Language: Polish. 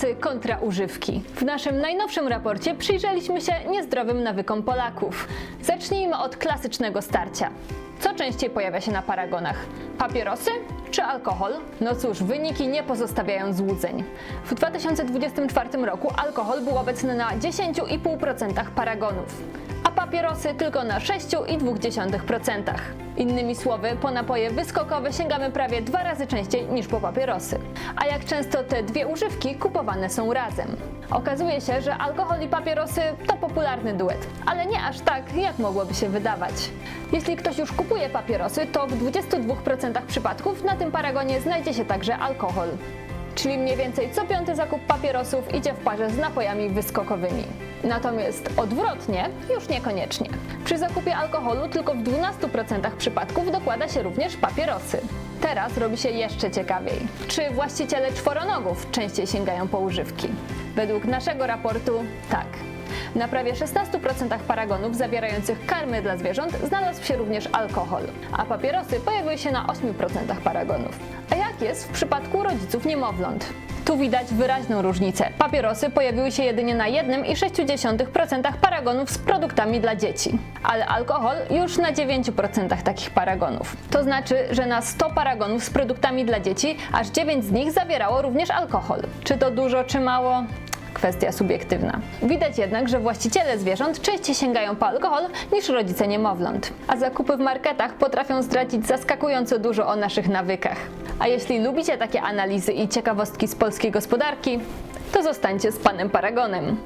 smakołycy kontra używki. W naszym najnowszym raporcie przyjrzeliśmy się niezdrowym nawykom Polaków. Zacznijmy od klasycznego starcia. Co częściej pojawia się na paragonach? Papierosy czy alkohol? No cóż, wyniki nie pozostawiają złudzeń. W 2024 roku alkohol był obecny na 10,5% paragonów, papierosy tylko na 6,2%. Innymi słowy, po napoje wyskokowe sięgamy prawie dwa razy częściej niż po papierosy. A jak często te dwie używki kupowane są razem? Okazuje się, że alkohol i papierosy to popularny duet, ale nie aż tak, jak mogłoby się wydawać. Jeśli ktoś już kupuje papierosy, to w 22% przypadków na tym paragonie znajdzie się także alkohol. Czyli mniej więcej co piąty zakup papierosów idzie w parze z napojami wyskokowymi. Natomiast odwrotnie już niekoniecznie. Przy zakupie alkoholu tylko w 12% przypadków dokłada się również papierosy. Teraz robi się jeszcze ciekawiej. Czy właściciele czworonogów częściej sięgają po używki? Według naszego raportu tak. Na prawie 16% paragonów zawierających karmy dla zwierząt znalazł się również alkohol, a papierosy pojawiły się na 8% paragonów. A jak jest w przypadku rodziców niemowląt? Tu widać wyraźną różnicę. Papierosy pojawiły się jedynie na 1,6% paragonów z produktami dla dzieci, ale alkohol już na 9% takich paragonów. To znaczy, że na 100 paragonów z produktami dla dzieci, aż 9 z nich zawierało również alkohol. Czy to dużo, czy mało? Kwestia subiektywna. Widać jednak, że właściciele zwierząt częściej sięgają po alkohol niż rodzice niemowląt. A zakupy w marketach potrafią zdradzić zaskakująco dużo o naszych nawykach. A jeśli lubicie takie analizy i ciekawostki z polskiej gospodarki, to zostańcie z panem Paragonem.